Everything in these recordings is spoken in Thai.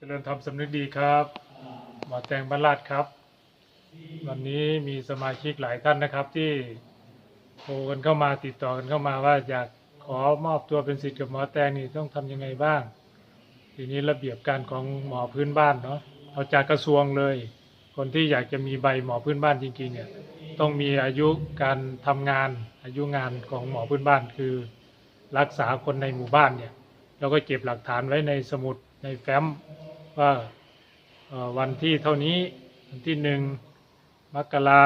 เจริญธรรมสำนึกดีครับหมอแตงบรรลัดครับ วันนี้มีสมาชิกหลายท่านนะครับ ที่โทรกันเข้ามาติดต่อกันเข้ามาว่าอยากขอมอบตัวเป็นศิษย์กับหมอแตงนี่ต้องทำยังไงบ้าง ทีนี้ระเบียบการของหมอพื้นบ้านเนาะเอาจากกระทรวงเลย คนที่อยากจะมีใบหมอพื้นบ้านจริงๆเนี่ยต้องมีอายุการทำงานอายุงานของหมอพื้นบ้านคือ รักษาคนในหมู่บ้านเนี่ยเราก็เก็บหลักฐานไว้ในสมุดในแฟ้ม ว่าวันที่เท่านี้วันที่หนึ่งมกรา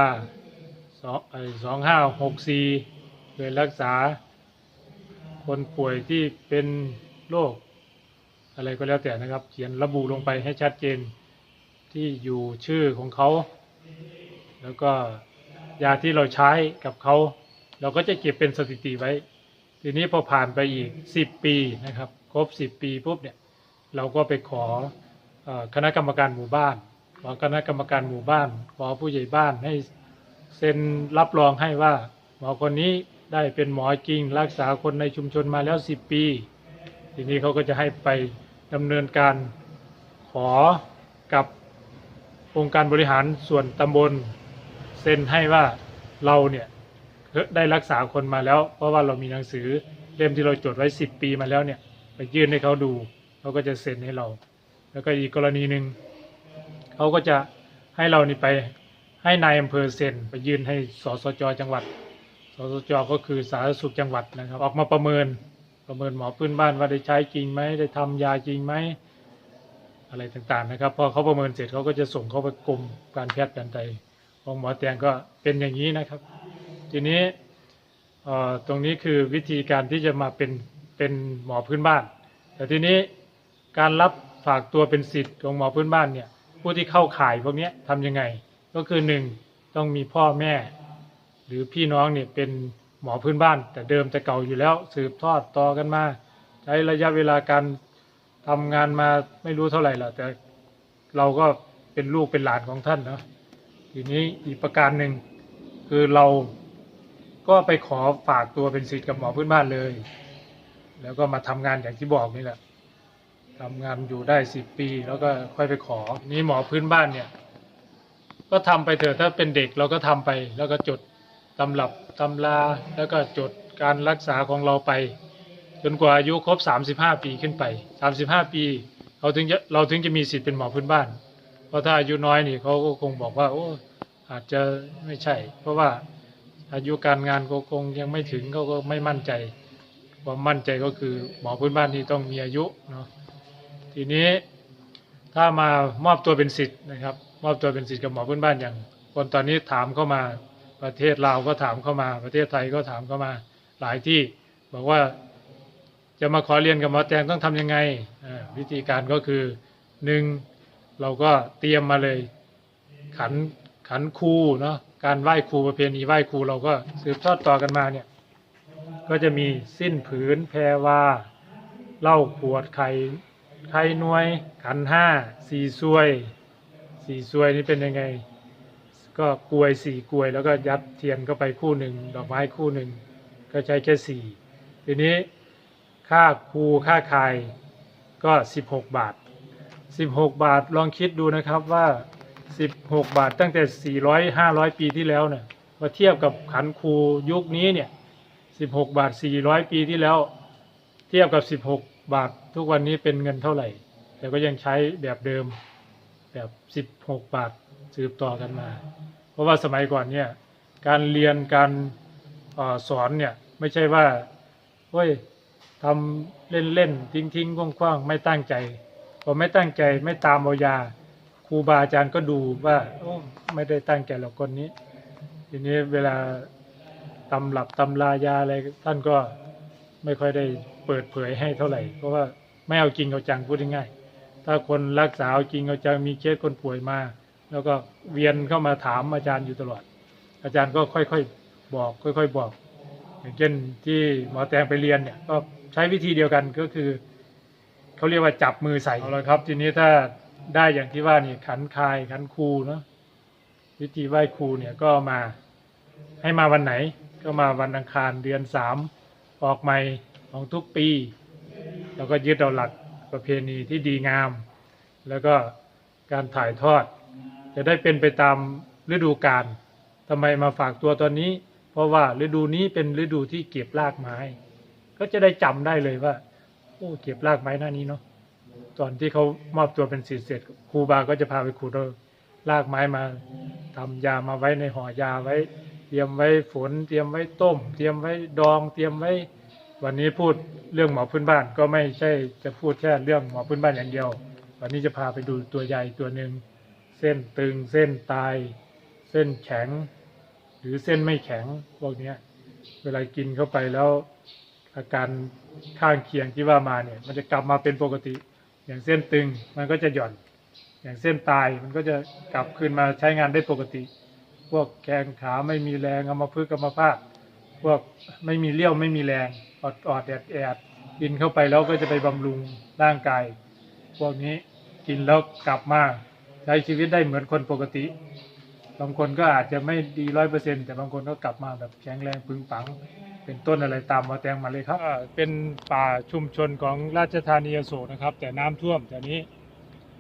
สองสองห้าหกสี่เคยรักษา คนป่วยที่เป็นโรคอะไรก็แล้วแต่นะครับ เขียนระบุลงไปให้ชัดเจนที่อยู่ชื่อของเขา แล้วก็ยาที่เราใช้กับเขา เราก็จะเก็บเป็นสถิติไว้ ทีนี้พอผ่านไปอีก10ปีนะครับ ครบ10ปีปุ๊บเนี่ย เราก็ไปขอ คณะกรรมการหมู่บ้านขอคณะกรรมการหมู่บ้าน ขอผู้ใหญ่บ้านให้เซ็นรับรองให้ว่าหมอคนนี้ได้เป็นหมอจริง รักษาคนในชุมชนมาแล้ว 10 ปี ทีนี้เขาก็จะให้ไปดำเนินการขอกับองค์การบริหารส่วนตำบลเซ็นให้ว่าเราเนี่ยได้รักษาคนมาแล้ว เพราะว่าเรามีหนังสือเล่มที่เราจดไว้ 10 ปีมาแล้วเนี่ย ไปยื่นให้เขาดูเขาก็จะเซ็นให้เรา แล้วก็อีกกรณีหนึ่งเขาก็จะให้เรานี่ไปให้นายอำเภอเซ็นไปยื่นให้สสจจังหวัด สสจก็คือสาธารณสุขจังหวัดนะครับ ออกมาประเมินประเมินหมอพื้นบ้านว่าได้ใช้จริงไหมได้ทำยาจริงไหมอะไรต่างๆนะครับพอเขาประเมินเสร็จเขาก็จะส่งเข้าไปกรมการแพทย์แผนไทยของหมอแตงก็เป็นอย่างนี้นะครับ ทีนี้ตรงนี้คือวิธีการที่จะมาเป็นเป็นหมอพื้นบ้าน แต่ทีนี้การรับ ฝากตัวเป็นสิทธิ์ของหมอพื้นบ้านเนี่ย ผู้ที่เข้าข่ายพวกนี้ทำยังไง ก็คือหนึ่งต้องมีพ่อแม่ หรือพี่น้องเนี่ยเป็นหมอพื้นบ้าน แต่เดิมแต่เก่าอยู่แล้ว สืบทอดต่อกันมา ใช้ระยะเวลาการทำงานมาไม่รู้เท่าไหร่ละแต่เราก็เป็นลูกเป็นหลานของท่านเนาะทีนี้อีกประการหนึ่งคือเราก็ไปขอฝากตัวเป็นศิษย์กับหมอพื้นบ้านเลย แล้วก็มาทำงานอย่างที่บอกนี่แหละ ทำงานอยู่ได้สิบปี แล้วก็ค่อยไปขอ นี่หมอพื้นบ้านเนี่ย ก็ทำไปเถอะถ้าเป็นเด็กเราก็ทำไป แล้วก็จดตำรับตำราแล้วก็จดการรักษาของเราไป จนกว่าอายุครบ 35 ปีขึ้นไป 35 ปีเราถึงจะเราถึงจะมีสิทธิ์เป็นหมอพื้นบ้าน เพราะถ้าอายุน้อยนี่เขาก็คงบอกว่า โอ้อาจจะไม่ใช่ เพราะว่าอายุการงานก็คงยังไม่ถึงเขาก็ไม่มั่นใจ ความมั่นใจก็คือหมอพื้นบ้านที่ต้องมีอายุเนาะ ทีนี้ถ้ามามอบตัวเป็นสิทธิ์นะครับ มอบตัวเป็นสิทธิ์กับหมอพื้นบ้านอย่าง คนตอนนี้ถามเข้ามาประเทศลาวก็ถามเข้ามา ประเทศไทยก็ถามเข้ามาหลายที่ บอกว่าจะมาขอเรียนกับหมอแตงต้องทำยังไงวิธีการก็คือหนึ่งเราก็เตรียมมาเลย ขันขันครูเนาะการไหว้ครูประเพณีไหว้ครูเราก็สืบทอดต่อกันมาเนี่ยก็จะมีสิ้นผืนแพรว่าเหล้าขวดไข่ ไข่นวย ขันห้าสี่ซวยสี่ซวยนี่เป็นยังไง ก็กลวยสี่กลวย แล้วก็ยัดเทียนเข้าไปคู่หนึ่งดอกไม้คู่หนึ่งก็ใช้แค่สี่ทีนี้ค่าครูค่าคายก็สิบหกบาทสิบหกบาทลองคิดดูนะครับว่า16บหกบาทตั้งแต่400 500ปีที่แล้วเนี่ยมาเทียบกับขันครูยุคนี้เนี่ย16บหกบาท400ปีที่แล้ว เทียบกับ16บหก บาททุกวันนี้เป็นเงินเท่าไหร่ แต่ก็ยังใช้แบบเดิมแบบ16บหกบาทสืบต่อกันมา เพราะว่าสมัยก่อนเนี่ยการเรียนการออสอนเนี่ยไม่ใช่ว่าเฮ้ยทำเล่นๆทิ้งๆคว่างๆไม่ตั้งใจพอไม่ตั้งใจไม่ตามเอายาครูบาอาจารย์ก็ดูว่าโอ้ไม่ได้ตั้งใจหรอกคนนี้ ทีนี้เวลาตำหลับตำรายาอะไรท่านก็ ไม่ค่อยได้เปิดเผยให้เท่าไหร่ เพราะว่าไม่เอาจริงเอาจังพูดง่ายๆถ้าคนรักษาเอาจริงเอาจังมีเคสคนป่วยมา แล้วก็เวียนเข้ามาถามอาจารย์อยู่ตลอด อาจารย์ก็ค่อยๆบอก ค่อย ๆบอก อย่างเช่นที่หมอแตงไปเรียนเนี่ยก็ใช้วิธีเดียวกันก็คือเขาเรียกว่าจับมือใส่เอาละครับ ทีนี้ถ้าได้อย่างที่ว่านี่ขันคายขันครูเนาะวิธีไหว้ครูเนี่ยก็มาให้มาวันไหน ก็มาวันอังคารเดือนสาม ออกใหม่ของทุกปี แล้วก็ยึดเอาหลักประเพณีที่ดีงาม แล้วก็การถ่ายทอด จะได้เป็นไปตามฤดูกาลทำไมมาฝากตัวตอนนี้ เพราะว่าฤดูนี้เป็นฤดูที่เก็บรากไม้ ก็จะได้จำได้เลยว่าโอ้เก็บรากไม้หน้านี้เนาะตอนที่เขามอบตัวเป็นศิษย์เสร็จครูบาก็จะพาไปขุดรากไม้มาทำยามาไว้ในห่อยาไว้ รียมไว้ฝนเตรียมไว้ต้ม เตรียมไว้ดอง เตรียมไว้ วันนี้พูดเรื่องหมอพื้นบ้านก็ไม่ใช่จะพูดแค่เรื่องหมอพื้นบ้านอย่างเดียว วันนี้จะพาไปดูตัวใหญ่ตัวหนึ่งเส้นตึงเส้นตาย เส้นแข็ง หรือเส้นไม่แข็งพวกนี้เวลากินเข้าไปแล้ว อาการข้างเคียงที่ว่ามาเนี่ย มันจะกลับมาเป็นปกติ อย่างเส้นตึงมันก็จะหย่อน อย่างเส้นตายมันก็จะกลับคืนมาใช้งานได้ปกติ พวกแขนขาไม่มีแรงเอามาพึ่งกรรมภาพพวกไม่มีเลี้ยวไม่มีแรงอดอดแอดแอดกินเข้าไปแล้วก็จะไปบำรุงร่างกาย พวกนี้กินแล้วกลับมาใช้ชีวิตได้เหมือนคนปกติ บางคนก็อาจจะไม่ดีร้อยเปอร์เซ็นแต่บางคนก็กลับมาแบบแข็งแรงปึงปัง เป็นต้นอะไรตามมาแตงมาเลยครับ เป็นป่าชุมชนของราชธานีอโศกนะครับ แต่น้ำท่วมแต่นี้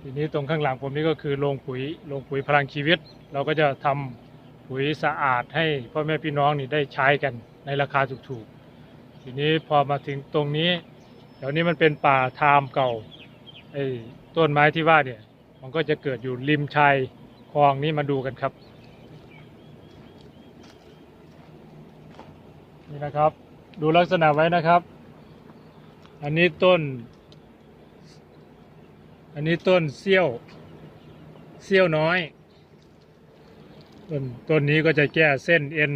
ทีนี้ตรงข้างหลังผมนี่ก็คือโรงปุ๋ยโรงปุ๋ยพลังชีวิต เราก็จะทำ ปุ๋ยสะอาดให้พ่อแม่พี่น้องนี่ได้ใช้กันในราคาถูกๆ ทีนี้พอมาถึงตรงนี้เดี๋ยวนี้มันเป็นป่าทามเก่าไอ้ต้นไม้ที่ว่าเนี่ย มันก็จะเกิดอยู่ริมชายคลองนี้มาดูกันครับ นี่นะครับ ดูลักษณะไว้นะครับ อันนี้ต้น อันนี้ต้นเซี่ยวเซี่ยวน้อย ต้นต้นนี้ก็จะแก้เส้นเอ็น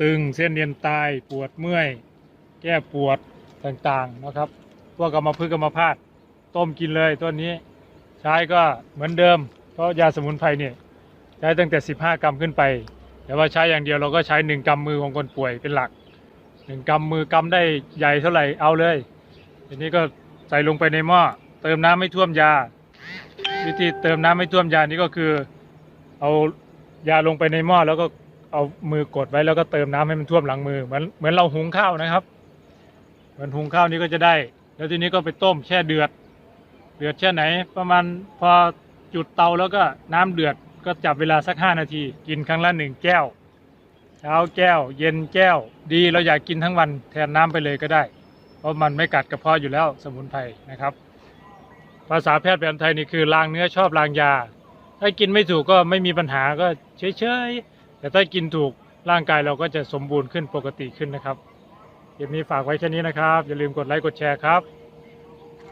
ตึงเส้นเอ็นตายปวดเมื่อย แก้ปวดต่างๆนะครับ พวกกรรมพึกษกรรมพาดต้มกินเลยต้นนี้ใช้ก็เหมือนเดิม เพราะยาสมุนไพรเนี่ยใช้ตั้งแต่ 15 กรัมขึ้นไป แต่ว่าใช้อย่างเดียวเราก็ใช้หนึ่งกำมือของคนป่วยเป็นหลักหนึ่งกำมือกำได้ใหญ่เท่าไหร่เอาเลย ทีนี้ก็ใส่ลงไปในหม้อเติมน้ำไม่ท่วมยา วิธีเติมน้ำไม่ท่วมยานี่ก็คือเอา ยาลงไปในหม้อแล้วก็เอามือกดไว้แล้วก็เติมน้ำให้มันท่วมหลังมือเหมือนเหมือนเราหุงข้าวนะครับ เหมือนหุงข้าวนี้ก็จะได้ แล้วทีนี้ก็ไปต้มแช่เดือด เดือดแค่ไหน ประมาณพอจุดเตาแล้วก็น้ำเดือดก็จับเวลาสักห้านาที กินครั้งละหนึ่งแก้ว เช้าแก้ว เย็นแก้ว ดีเราอยากกินทั้งวันแทนน้ำไปเลยก็ได้ เพราะมันไม่กัดกระเพาะอยู่แล้วสมุนไพรนะครับ ภาษาแพทย์แผนไทยนี่คือลางเนื้อชอบลางยา ถ้ากินไม่ถูกก็ไม่มีปัญหาก็เฉยๆ แต่ถ้ากินถูกร่างกายเราก็จะสมบูรณ์ขึ้นปกติขึ้นนะครับคลิปนี้ฝากไว้แค่นี้นะครับ อย่าลืมกดไลค์กดแชร์ครับ